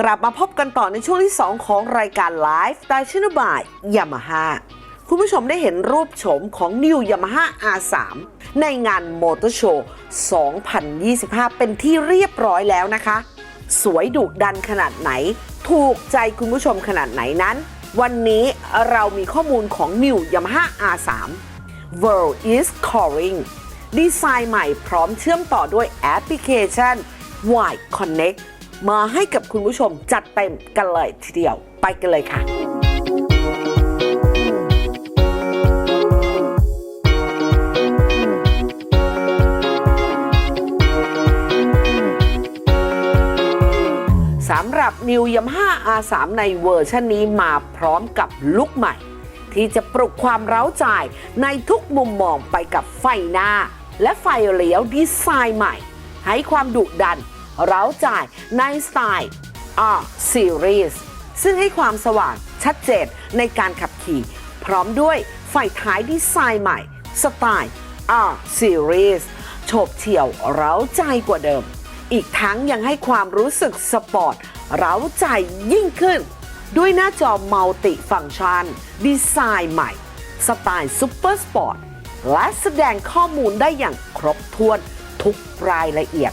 กลับมาพบกันต่อในช่วงที่ 2 ของรายการ Live สไตล์ชินบายยามาฮ่าคุณผู้ชมได้เห็นรูปโฉมของ New Yamaha R3 ในงานมอเตอร์โชว์2025 เป็นที่เรียบร้อยแล้วนะคะ สวยดุดันขนาดไหน ถูกใจคุณผู้ชมขนาดไหนนั้น วันนี้เรามีข้อมูลของ New Yamaha R3 World is Calling ดีไซน์ใหม่พร้อมเชื่อมต่อด้วยแอปพลิเคชัน Y Connect มาให้กับคุณผู้ชมจัดเต็มกันเลยทีเดียวไปกันเลยค่ะ สำหรับ New Yamaha R3 ในเวอร์ชันนี้มาพร้อมกับลุคใหม่ ที่จะปลุกความเร้าใจในทุกมุมมองไปกับไฟหน้า และไฟเลี้ยวดีไซน์ใหม่ ให้ความดุดัน เร้าใจในสไตล์ R Series ซึ่งให้ความสว่างชัดเจนในการขับขี่ พร้อมด้วยไฟท้ายดีไซน์ใหม่สไตล์ R Series โฉบเฉี่ยวเร้าใจกว่าเดิม อีกทั้งยังให้ความรู้สึกสปอร์ต เร้าใจยิ่งขึ้น ด้วยหน้าจอมัลติฟังก์ชัน ดีไซน์ใหม่ สไตล์ซูเปอร์สปอร์ตและแสดงข้อมูลได้อย่างครบถ้วนทุกรายละเอียด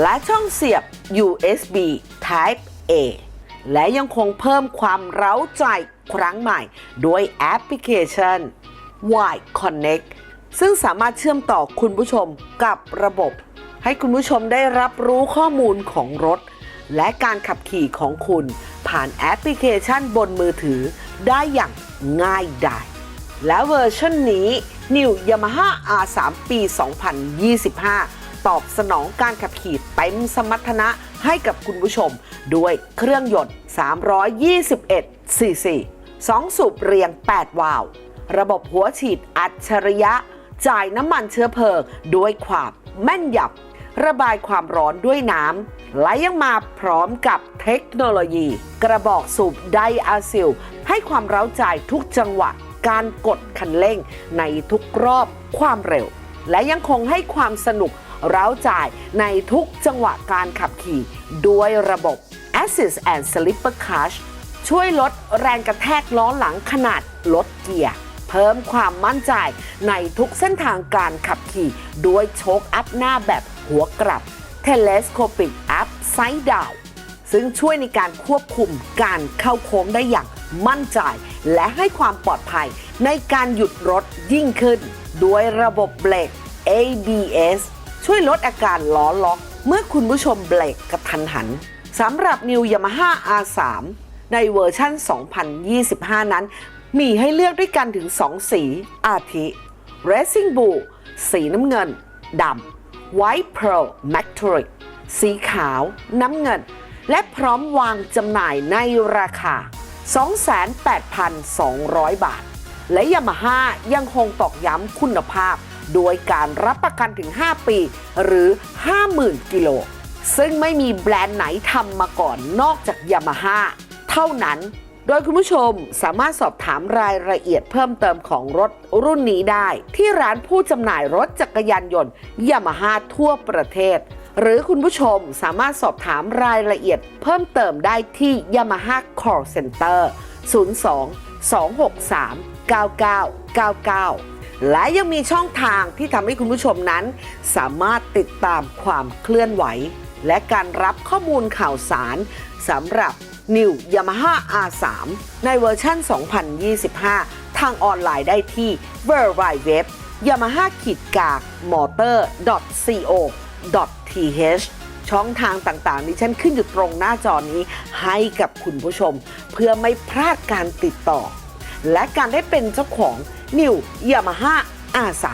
และช่องเสียบ USB Type A และยังคงเพิ่มความเร้าใจครั้งใหม่ด้วยแอปพลิเคชัน Y Connect ซึ่งสามารถเชื่อมต่อคุณผู้ชมกับระบบ ให้คุณผู้ชมได้รับรู้ข้อมูลของรถ และการขับขี่ของคุณ ผ่านแอปพลิเคชันบนมือถือได้อย่างง่ายดายและเวอร์ชันนี้ New Yamaha R3 ปี 2025 ตอบสนองการขับขี่เต็มสมรรถนะให้กับคุณผู้ชม ด้วยเครื่องยนต์ 321 cc 2 สูบเรียง 8 วาล์วระบบหัวฉีดอัจฉริยะ จ่ายน้ำมันเชื้อเพลิงด้วยความแม่นยำระบายความร้อนด้วยน้ำและยังมาพร้อมกับเทคโนโลยี กระบอกสูบไดอาซิล ให้ความเร้าใจทุกจังหวะการกดคันเร่งในทุกรอบความเร็ว และยังคงให้ความสนุก เร้าใจในทุกจังหวะการขับขี่ด้วยระบบ Assist and Slipper Clutch ช่วยลดแรงกระแทกล้อหลังขนาดลดเกียร์ เพิ่มความมั่นใจในทุกเส้นทางการขับขี่ด้วยโชคอัพหน้าแบบหัวกลับ Telescopic Upside Down ซึ่งช่วยในการควบคุมการเข้าโค้งได้อย่างมั่นใจ และให้ความปลอดภัยในการหยุดรถยิ่งขึ้น ด้วยระบบเบรก ABS ช่วยลดอาการล้อล็อก เมื่อคุณผู้ชมเบรกกระทันหันสำหรับ New Yamaha R3 ในเวอร์ชั่น 2025 นั้น มีให้เลือกด้วยกันถึง 2 สีอาทิ Racing Blue สีน้ำเงินดำ White Pearl Metallic สีขาวน้ำเงิน และพร้อมวางจำหน่ายในราคา 28,200 บาท และยามาฮ่ายังคงตอกย้ำคุณภาพ โดยการรับประกันถึง 5 ปี หรือ 50,000 กิโล ซึ่งไม่มีแบรนด์ไหนทำมาก่อนนอกจากยามาฮ่าเท่านั้นโดยคุณผู้ชมสามารถสอบถามรายละเอียดเพิ่มเติมของรถรุ่นนี้ได้ ที่ร้านผู้จำหน่ายรถจักรยานยนต์ยามาฮ่าทั่วประเทศ หรือคุณผู้ชมสามารถสอบถามรายละเอียดเพิ่มเติมได้ที่ Yamaha Call Center 02 263 9999 และยังมีช่องทางที่ทำให้คุณผู้ชมนั้น สามารถติดตามความเคลื่อนไหว และการรับข้อมูลข่าวสารสำหรับ New Yamaha R3 ในเวอร์ชัน2025 ทางออนไลน์ได้ที่ w w w yamaha k a m o t o r co th ช่องทางต่างๆนี้ฉันขึ้นอยู่ตรงหน้าจอนี้ให้กับคุณผู้ชม เพื่อไม่พลาดการติดต่อ และการได้เป็นเจ้าของ New Yamaha R3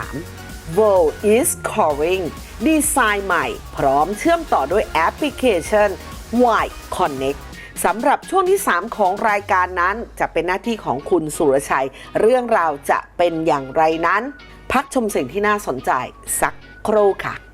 World is Calling ดีไซน์ใหม่ พร้อมเชื่อมต่อด้วยแอปพลิเคชัน Y Connect สำหรับช่วงที่ 3 ของรายการนั้นจะเป็นหน้าที่ของคุณสุรชัย เรื่องราวจะเป็นอย่างไรนั้น พักชมสิ่งที่น่าสนใจสักครู่ค่ะ